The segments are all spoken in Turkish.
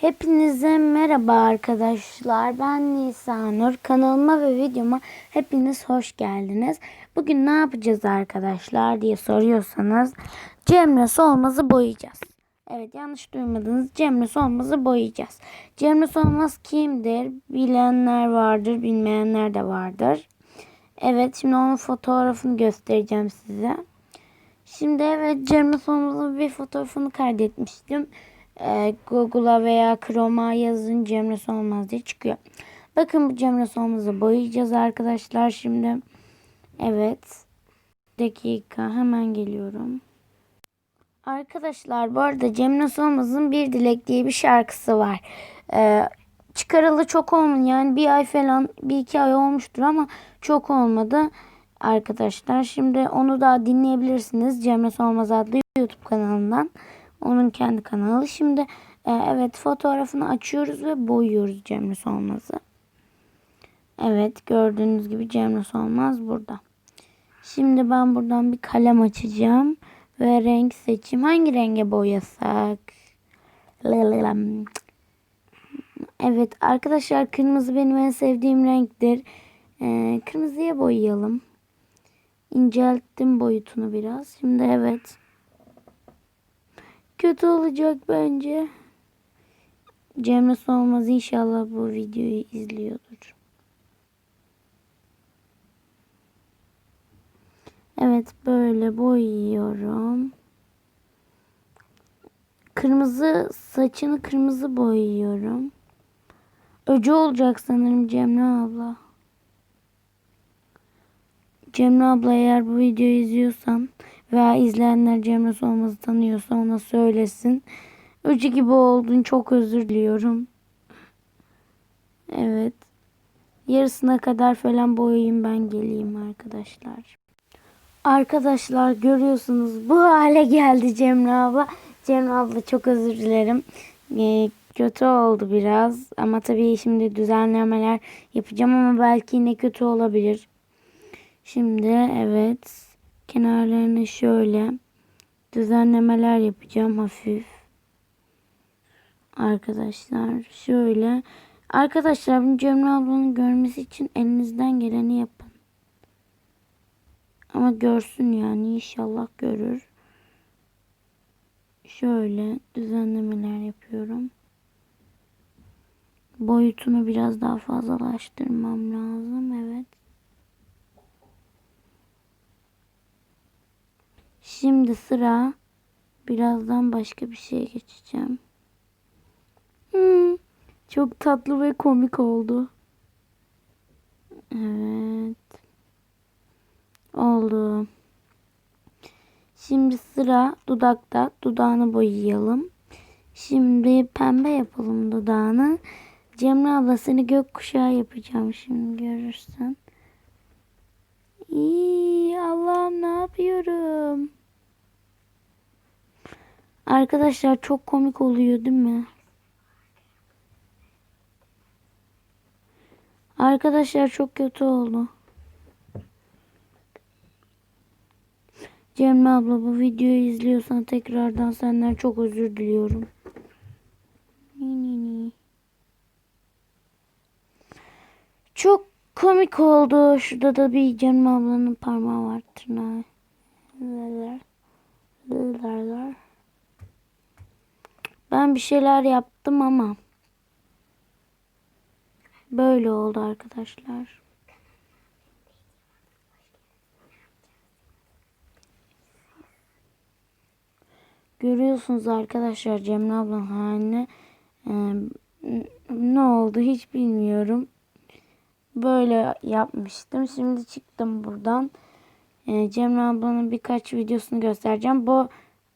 Hepinize merhaba arkadaşlar. Ben Nisanur. Kanalıma ve videoma hepiniz hoş geldiniz. Bugün ne yapacağız arkadaşlar diye soruyorsanız Cemre Solmaz'ı boyayacağız. Evet yanlış duymadınız. Cemre Solmaz'ı boyayacağız. Cemre Solmaz kimdir? Bilenler vardır, bilmeyenler de vardır. Evet şimdi onun fotoğrafını göstereceğim size. Şimdi evet Cemre Solmaz'ın bir fotoğrafını kaydetmiştim. Ee, Google'a veya Chrome'a yazın Cemre Solmaz diye çıkıyor. Bakın bu Cemre Solmaz'ı boyayacağız arkadaşlar şimdi. Evet. Dakika hemen geliyorum. Arkadaşlar bu arada Cemre Solmaz'ın Bir Dilek diye bir şarkısı var. Ee, çıkaralı çok olmadı yani bir ay falan bir iki ay olmuştur ama çok olmadı arkadaşlar. Şimdi onu da dinleyebilirsiniz Cemre Solmaz adlı YouTube kanalından. Onun kendi kanalı. Şimdi e, evet fotoğrafını açıyoruz ve boyuyoruz Cemre Solmaz'ı. Evet gördüğünüz gibi Cemre Solmaz burada. Şimdi ben buradan bir kalem açacağım ve renk seçeyim. Hangi renge boyasak? Lalalam. Evet arkadaşlar kırmızı benim en sevdiğim renktir. Ee, kırmızıya boyayalım. İncelttim boyutunu biraz. Şimdi evet. Kötü olacak bence. Cemre Solmaz inşallah bu videoyu izliyordur. Evet böyle boyuyorum. Kırmızı saçını kırmızı boyuyorum. Öcü olacak sanırım Cemre abla. Cemre abla eğer bu videoyu izliyorsan veya izleyenler Cemre Solmaz'ı tanıyorsa ona söylesin. Öcü gibi oldun çok özür diliyorum. Evet. Yarısına kadar falan boyayayım ben geleyim arkadaşlar. Arkadaşlar görüyorsunuz bu hale geldi Cemre abla. Cemre abla çok özür dilerim. Ee, kötü oldu biraz ama tabii şimdi düzenlemeler yapacağım ama belki yine kötü olabilir. Şimdi evet kenarlarını şöyle düzenlemeler yapacağım hafif. Arkadaşlar şöyle arkadaşlar bunu Cemre ablanın görmesi için elinizden geleni yapın. Ama görsün yani inşallah görür. Şöyle düzenlemeler yapıyorum. Boyutunu biraz daha fazlalaştırmam lazım. Evet. Şimdi sıra birazdan başka bir şeye geçeceğim. Hmm, çok tatlı ve komik oldu. Evet. Oldu. Şimdi sıra dudakta. Dudağını boyayalım. Şimdi pembe yapalım dudağını. Cemre abla seni gökkuşağı yapacağım şimdi görürsen. İyi Allah'ım ne yapıyorum? Arkadaşlar çok komik oluyor değil mi? Arkadaşlar çok kötü oldu. Cemre abla bu videoyu izliyorsan tekrardan senden çok özür diliyorum. Çok komik oldu. Şurada da bir Cemre ablanın parmağı var tırnağı. Ben bir şeyler yaptım ama böyle oldu arkadaşlar. Görüyorsunuz arkadaşlar Cemre ablanın halini. Ee, ne oldu hiç bilmiyorum. Böyle yapmıştım. Şimdi çıktım buradan. Ee, Cemre ablanın birkaç videosunu göstereceğim. Bu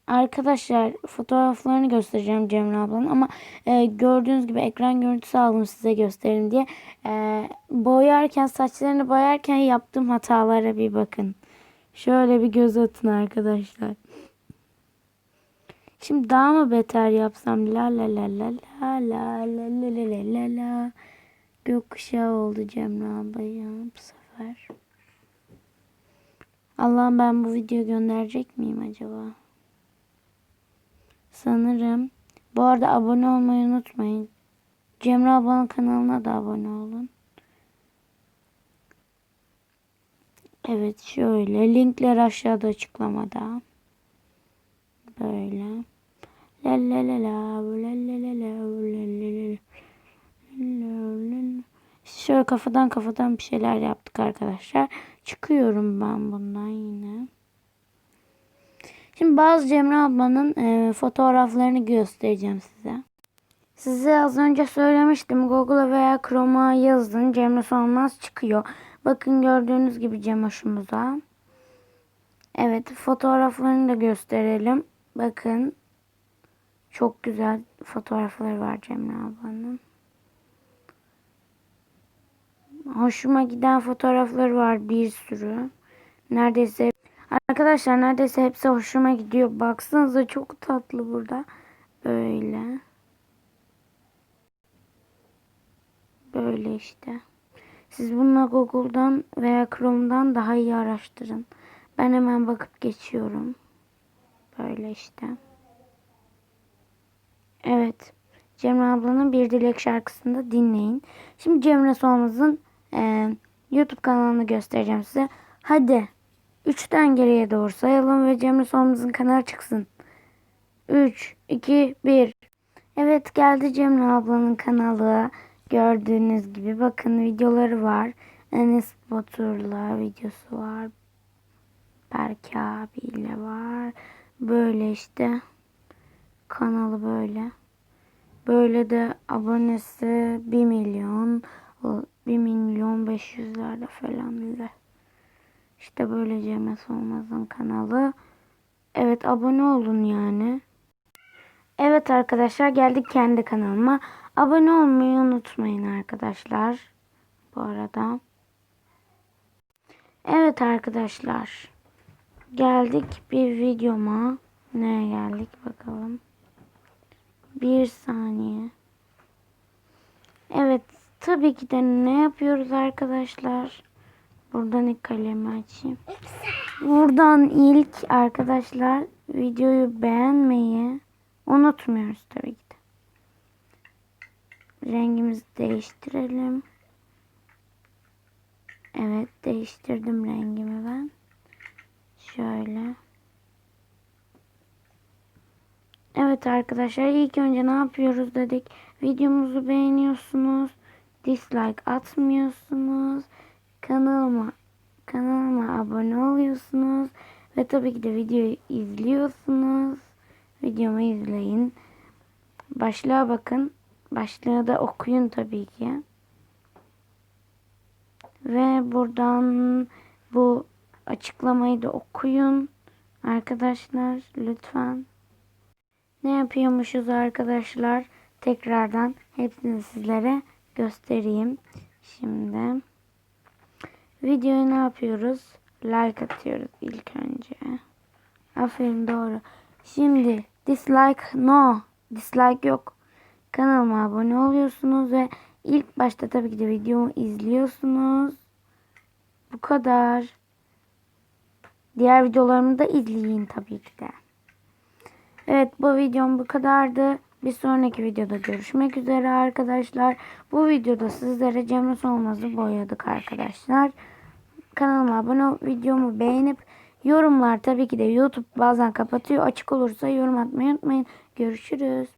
arkadaşlar fotoğraflarını göstereceğim Cemre ablanın. Ama e, gördüğünüz gibi ekran görüntüsü aldım size göstereyim diye. E, boyarken saçlarını boyarken yaptığım hatalara bir bakın. Şöyle bir göz atın arkadaşlar. Şimdi daha mı beter yapsam? La la la la la la la la la la la la. Gökkuşağı oldu Cemre abla ya bu sefer. Allah'ım ben bu video gönderecek miyim acaba? Sanırım Bu arada abone olmayı unutmayın. Cemre ablanın kanalına da abone olun. Evet şöyle linkler aşağıda açıklamada. Böyle. La la la la la la la la la la la. Şöyle kafadan kafadan bir şeyler yaptık arkadaşlar. Çıkıyorum ben bundan yine. Şimdi bazı Cemre ablanın e, fotoğraflarını göstereceğim size. Size az önce söylemiştim. Google'a veya Chrome'a yazın. Cemre Solmaz çıkıyor. Bakın gördüğünüz gibi Cemoş'umuza. Evet fotoğraflarını da gösterelim. Bakın. Çok güzel fotoğrafları var Cemre ablanın. Hoşuma giden fotoğrafları var bir sürü. Neredeyse arkadaşlar neredeyse hepsi hoşuma gidiyor. Baksanıza çok tatlı burada. Böyle. Böyle işte. Siz bununla Google'dan veya Chrome'dan daha iyi araştırın. Ben hemen bakıp geçiyorum. Böyle işte. Evet. Cemre ablanın Bir Dilek şarkısını da dinleyin. Şimdi Cemre Solmaz'ın e, YouTube kanalını göstereceğim size. Hadi. Üçten geriye doğru sayalım ve Cemre Solmaz'ın kanalı çıksın. 3, 2, 1. Evet geldi Cemre ablanın kanalı. Gördüğünüz gibi bakın videoları var. Enes Batur'la videosu var. Berke abiyle var. Böyle işte. Kanalı böyle. Böyle de abonesi 1 milyon. 1 milyon 500'lerde falan öyle. İşte böyle Cemre Solmaz'ın kanalı. Evet abone olun yani. Evet arkadaşlar geldik kendi kanalıma. Abone olmayı unutmayın arkadaşlar. Bu arada. Evet arkadaşlar. Geldik bir videoma. Neye geldik bakalım. Bir saniye. Evet. Tabii ki de ne yapıyoruz arkadaşlar? Buradan ilk kalemi açayım. Buradan ilk arkadaşlar videoyu beğenmeyi unutmuyoruz tabii ki de. Rengimizi değiştirelim. Evet değiştirdim rengimi ben. Şöyle. Evet arkadaşlar ilk önce ne yapıyoruz dedik. Videomuzu beğeniyorsunuz. Dislike atmıyorsunuz. Kanalıma kanalıma abone oluyorsunuz. Ve tabii ki de videoyu izliyorsunuz. Videomu izleyin. Başlığa bakın. Başlığı da okuyun tabii ki. Ve buradan bu açıklamayı da okuyun. Arkadaşlar lütfen. Ne yapıyormuşuz arkadaşlar? Tekrardan hepsini sizlere göstereyim. Şimdi videoyu ne yapıyoruz? Like atıyoruz ilk önce. Aferin doğru. Şimdi dislike no. Dislike yok. Kanalıma abone oluyorsunuz ve ilk başta tabii ki de videomu izliyorsunuz. Bu kadar. Diğer videolarımı da izleyin tabii ki de. Evet bu videom bu kadardı. Bir sonraki videoda görüşmek üzere arkadaşlar. Bu videoda sizlere Cemre Solmaz'ı boyadık arkadaşlar. Kanalıma abone ol, videomu beğenip yorumlar tabii ki de YouTube bazen kapatıyor. Açık olursa yorum atmayı unutmayın. Görüşürüz.